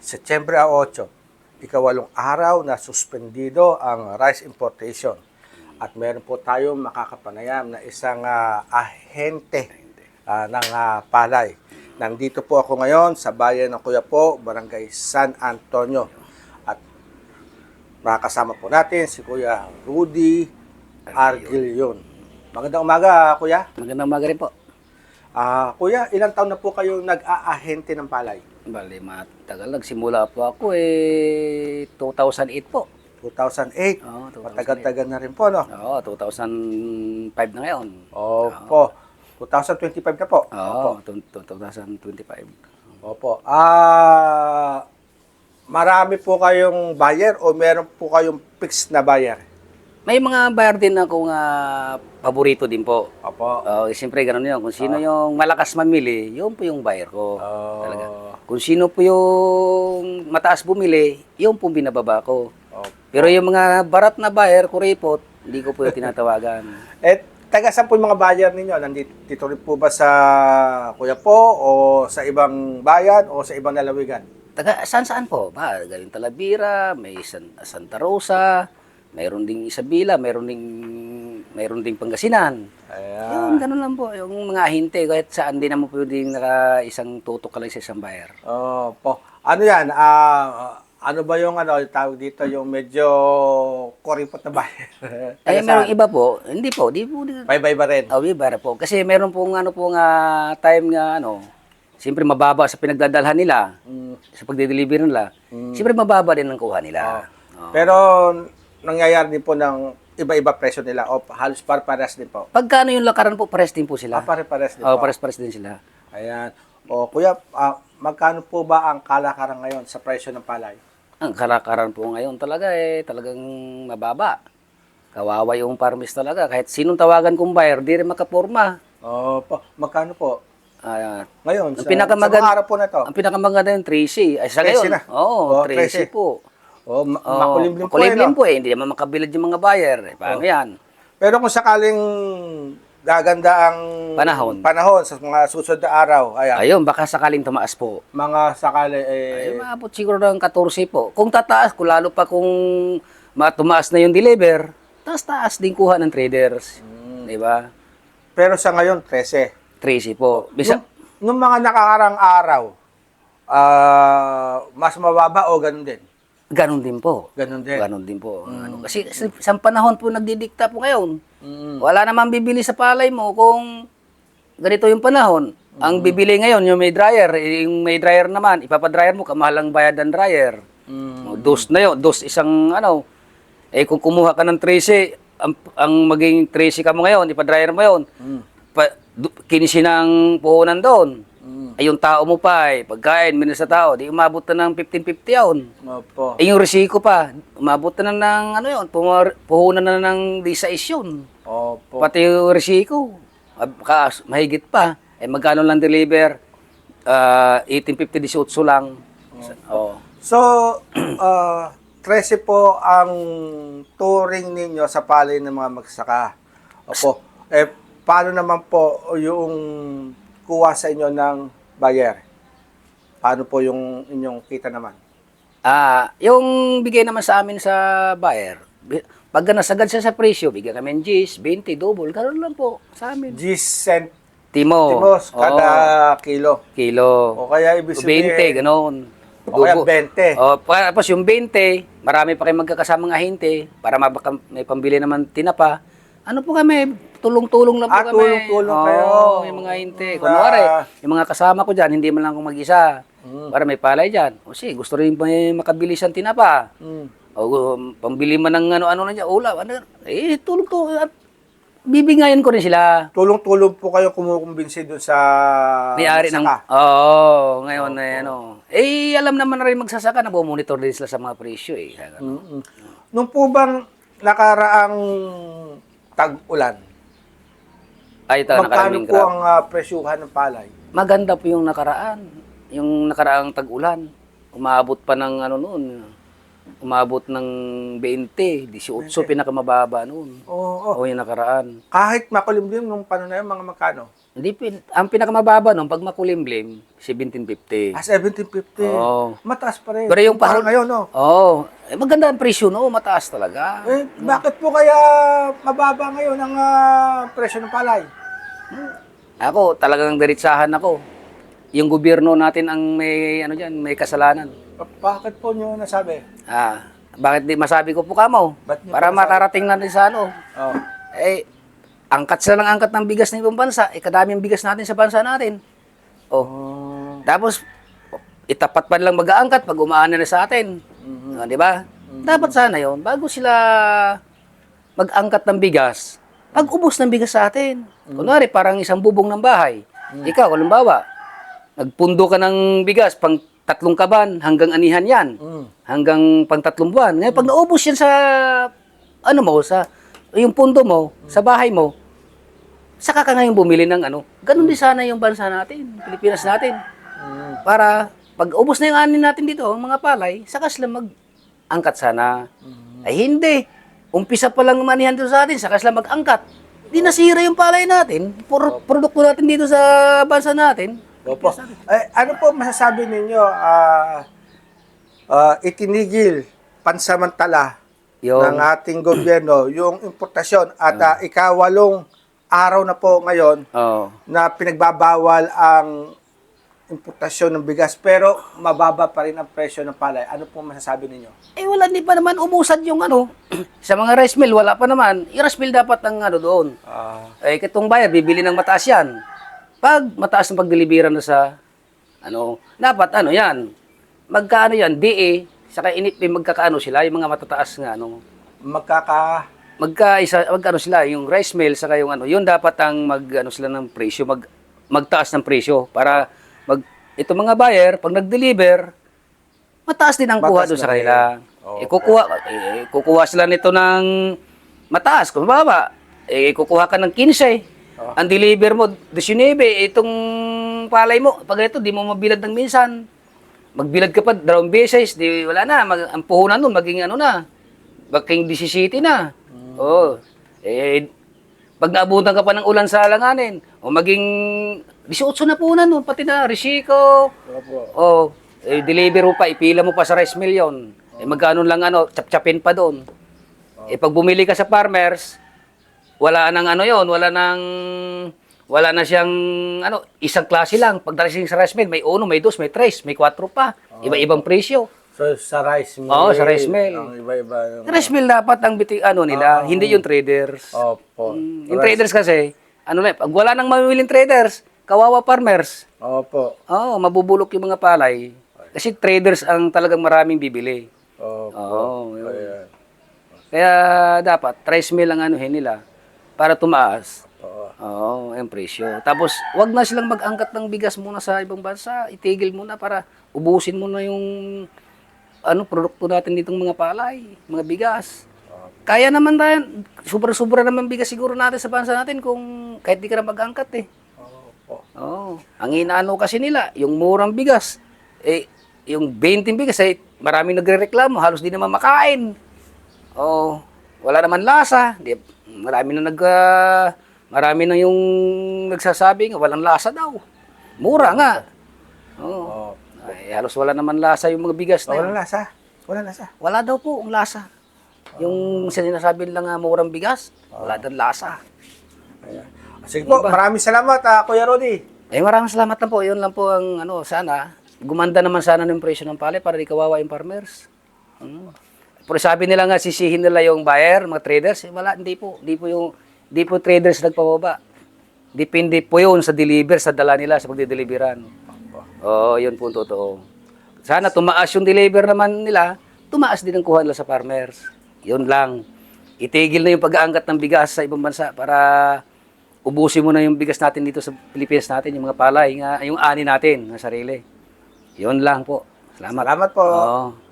Setyembre 8, ikawalong araw na suspendido ang rice importation. At meron po tayong makakapanayam na isang ah, ahente ah, ng ah, palay. Nandito po ako ngayon sa bayan ng Kuya po, Barangay San Antonio. At makakasama po natin si Kuya Rudy Argilion. Magandang umaga, Kuya. Magandang umaga rin po. Ah, kuya, ilang taon na po kayo nag-aahente ng palay? Bali, matagal. Nagsimula po ako eh 2008 po. 2008. Oo, 2008. Matagal-tagal na rin po, no? Oo, 2005 na ngayon. Opo. 2025 na po. Oo, tu- 2025. Opo. Ah, marami po kayong buyer o meron po kayong fixed na buyer? May mga buyer din akong ah, paborito din po. Opo. Eh, siyempre ganun yun. Kung sino yung malakas mamili, yun po yung buyer ko. Oh. Talaga. Kung sino po yung mataas bumili, yun po binababa ko. Opo. Pero yung mga barat na buyer, kuripot, hindi ko po yung tinatawagan. Eh, taga saan po yung mga buyer ninyo? Nandito dito rin po ba sa Kuya po o sa ibang bayan o sa ibang lalawigan? Taga saan saan po? Ba, galing Talavera, may San, Santa Rosa, mayroon ding Isabela, mayroon ding mayroon ding Pangasinan. Ayan. Yun, ganun lang po. Yung mga hinte, kahit saan din naman po yung naka isang tutok ka lang sa isang buyer. Opo. Ano yan? Ah, ano ba yung ano, tawag dito, yung medyo koripot na bayan? Ay, meron iba po, hindi po, di po, di, Bye-bye ba rin? oh, iba po. Kasi meron pong ano po nga time nga ano, siyempre mababa sa pinagdadalhan nila, Mm. sa pagde-deliver nila. Siyempre mababa din ang kuha nila. Oo. Pero nangyayari din po ng iba-iba presyo nila o halos par-pares din po. Pagkano yung lakaran po, pares din po Ah, sila. pare-pares din Oh, po. pares-pares din sila. Ayan. O kuya, ah, magkano po ba ang kalakaran ngayon sa presyo ng palay? Ang kalakaran po ngayon talaga eh, talagang mababa. Kawawa yung farmers talaga. Kahit sinong tawagan kong buyer, di rin makaporma. Opo. Magkano po? Ah, Ngayon, Ang sa, pinakamagan- sa mga araw po na to? ang pinakamaganda yung 3C. Ay, sa 13 ngayon. na. Oo, Oh, 13 13. po. O, ma- Oo, makulimlim po eh, makulimlim no? po eh. Hindi naman makabilad yung mga buyer. Eh. Paano yan? Pero kung sakaling gaganda ang Panahon. panahon sa mga susunod na araw, ayan, Ayun, baka sakaling tumaas po. mga sakali, Ay, eh, maabot siguro ng 14 po. Kung tataas, kung lalo pa kung matumaas na yung deliver, taas-taas din kuha ng traders. Hmm. Di ba? pero sa ngayon, 13. 13 po. Bisa, Nung, nung mga nakakarang araw, ah, mas mababa o ganun din? Ganun din po. Ganun din. Ganon din po. Ano, kasi sa, sa panahon po nagdidikta po ngayon. Mm. Wala naman bibili sa palay mo kung ganito yung panahon. Ang bibili ngayon, yung may dryer, eh, yung may dryer naman, ipapadryer mo, kamahalang bayad ng dryer. Mm. O, Dos na yun, dos isang ano. Eh kung kumuha ka ng 13, ang, ang maging 13 ka mo ngayon, ipadryer mo yun, Mm. pa, du, 15 ng puhunan doon. Mm. Ay yung tao mo pa, eh, pagkain, minus sa tao, di umabot na ng 15-50 yun. Opo. Eh, yung resiko pa, umabot na ng ano yun, pumar, puhunan na ng di sa yun. Opo. Pati yung resiko, ab- ka, mahigit pa. Eh, magkano lang deliver? Ah, 1850 18 lang. Oh. So, ah 13 po ang touring ninyo sa palay ng mga magsaka. Opo. Eh, paano naman po yung kuha sa inyo ng buyer? Paano po yung inyong kita naman? Ah, yung bigay naman sa amin sa buyer, pag nasagad siya sa presyo, bigyan kami ng G's, 20, double, ganoon lang po sa amin. G cent Timo. timos kada kilo. kilo. O kaya ibig 20, sabihin, ganoon. o kaya Dubo. 20. O, tapos yung 20, marami pa kayong magkakasamang ahente para may pambili naman tinapa. Ano po kami, tulong-tulong lang po Ah, kami. tulong-tulong Oo, kayo. yung mga ahente. Mm, Kunwari, ah. yung mga kasama ko dyan, hindi man lang ako mag-isa. Mm. Para may palay dyan. O sige, gusto rin may makabilis ang tinapa. Mm. O um, pambili man ng ano-ano na dyan, ulam. Ano, eh, tulong-tulong. At bibingayan ko rin sila. Tulong-tulong po kayo kumukumbinsi dun sa May-ari ng... magsaka. Oo, ngayon na ano. Eh, alam naman na rin magsasaka na monitor din sila sa mga presyo eh. Mm-mm. Nung po bang nakaraang tag-ulan, Ay, talaga magkano nakaraming po ang ah, presyuhan ng palay? Maganda po yung nakaraan. Yung nakaraang tag-ulan. Umabot pa ng ano noon. Umabot ng 20, 18, pinakamababa noon. Oo. O yung nakaraan. Kahit makulimlim nung panahon na yun, mga magkano? Hindi, pin- ang pinakamababa nun, pag makulimlim, 1750. Ah, 1750. Oo. Mataas pa rin. Pero yung parang ngayon, no? Oo. Eh, maganda ang presyo, no? Mataas talaga. Eh, bakit po kaya mababa ngayon ang ah, presyo ng palay? Ako, talagang diretsahan ako. Yung gobyerno natin ang may, ano dyan, may kasalanan. Ba- Bakit po nyo nasabi? Ah, bakit di masabi ko po kamo? Ba't niyo Para po nasabi? makarating natin sa ano. Oh. Eh, angkat sila ng angkat ng bigas ng ibang bansa. Eh, kadami ang bigas natin sa bansa natin. Oh. Oh. Tapos, itapat pa lang mag-aangkat pag umaana na sa atin. Ah, di ba? Dapat sana yon bago sila mag-angkat ng bigas, pag-ubos ng bigas sa atin. Kunwari, parang isang bubong ng bahay. Ikaw, halimbawa, nagpundo ka ng bigas, pang tatlong kaban, hanggang anihan yan. Mm. Hanggang pang tatlong buwan. Ngayon, pag naubos yan sa, ano mo, sa, yung pundo mo, sa bahay mo, saka ka ngayon bumili ng ano. Ganun din sana yung bansa natin, Pilipinas natin. Mm. Para pag ubos na yung anin natin dito, ang mga palay, saka sila mag-angkat sana. Ay hindi. Umpisa pa lang manihan dito sa atin, saka sila mag-angkat. Di nasira yung palay natin. Puro produkto natin dito sa bansa natin. Opo. Eh, ano po masasabi ninyo? ah ah, itinigil pansamantala Yung, ng ating gobyerno yung importasyon at ah, ikawalong araw na po ngayon oh, na pinagbabawal ang importasyon ng bigas pero mababa pa rin ang presyo ng palay. Ano po masasabi ninyo? eh wala, hindi pa naman umusad yung ano. sa mga rice mill, wala pa naman. Yung rice mill dapat ang ano doon. Ah, Eh, kitong buyer, bibili ng mataas yan. Pag mataas ang pagdeliveran na sa, ano, dapat ano yan, magkaano yan, DA, saka inip, magkakaano sila, yung mga matataas nga, ano, magkaka magkaisa, magkano sila, yung rice mill, saka yung ano, yun dapat ang mag, ano sila ng presyo, mag, magtaas ng presyo, para, mag, ito mga buyer, pag nag-deliver, mataas din ang kuha doon sa kanila. Eh, kukuha, eh, kukuha sila nito ng mataas, kung baba, eh, kukuha ka ng 15. Ang deliver mo, 19, itong palay mo, pag ito, di mo mabilad ng minsan. Magbilad ka pa, dalawang beses, di, wala na, mag, ang puhunan nun, maging ano na, maging 17 na. Oo. Eh, pag naabutan ka pa ng ulan sa alanganin, o maging 18 na puhunan nun, pati na, risiko. Oh, eh, deliver mo pa, ipila mo pa sa rice mill yun. Eh, magkano lang ano, chap-chapin pa doon. Eh, pag bumili ka sa farmers, wala nang ano yon wala nang, wala na siyang, ano, isang klase lang. Pag dalasing sa rice mill, may uno, may dos, may tres, may kwatro pa. Iba-ibang presyo. So, sa rice mill. Oo, sa rice mill. Ang iba-iba. yung- Rice mill dapat ang biti, ano nila, hindi yung traders. Opo. Mm, Yung traders kasi, ano na, pag wala nang mamiling traders, kawawa farmers. Opo. Oo, mabubulok yung mga palay. Kasi traders ang talagang maraming bibili. Opo. Oo. yun. Ayan. Kaya dapat, rice mill ang anuhin nila para tumaas. Oo. Oo, yung presyo. Tapos, wag na silang mag-angkat ng bigas muna sa ibang bansa. Itigil muna para ubusin muna yung ano produkto natin ditong mga palay, mga bigas. Kaya naman tayo, sobra-sobra naman bigas siguro natin sa bansa natin kung kahit di ka na mag-angkat eh. Oo. Ang inaano kasi nila, yung murang bigas. Eh, yung 20 bigas, eh, maraming nagre-reklamo, halos di naman makain. Oo. Wala naman lasa. Di, marami na nag, ah, marami na yung nagsasabi nga, walang lasa daw. Mura nga. Oo. Opo. Ay, halos wala naman lasa yung mga bigas na yun. Walang lasa. Walang lasa. Wala daw po ang lasa. Yung sinasabi lang nga murang bigas, wala daw lasa. Ayan. Sige po, maraming salamat, ah, Kuya Rodi. Eh maraming salamat lang po. Yun lang po ang ano, sana. Gumanda naman sana ng presyo ng palay para di kawawa yung farmers. Hmm. Pero sabi nila nga, sisihin nila yung buyer, mga traders. Eh, wala, hindi po. Hindi po yung, hindi po traders nagpababa. Depende po yun sa deliver, sa dala nila, sa pagdideliveran. Oo, yun po totoo. Sana tumaas yung deliver naman nila, tumaas din ang kuha nila sa farmers. Yun lang. Itigil na yung pag-aangkat ng bigas sa ibang bansa para ubusin mo na yung bigas natin dito sa Pilipinas natin, yung mga palay, nga, yung ani natin, na sarili. Yun lang po. Salamat. Salamat po. Oo.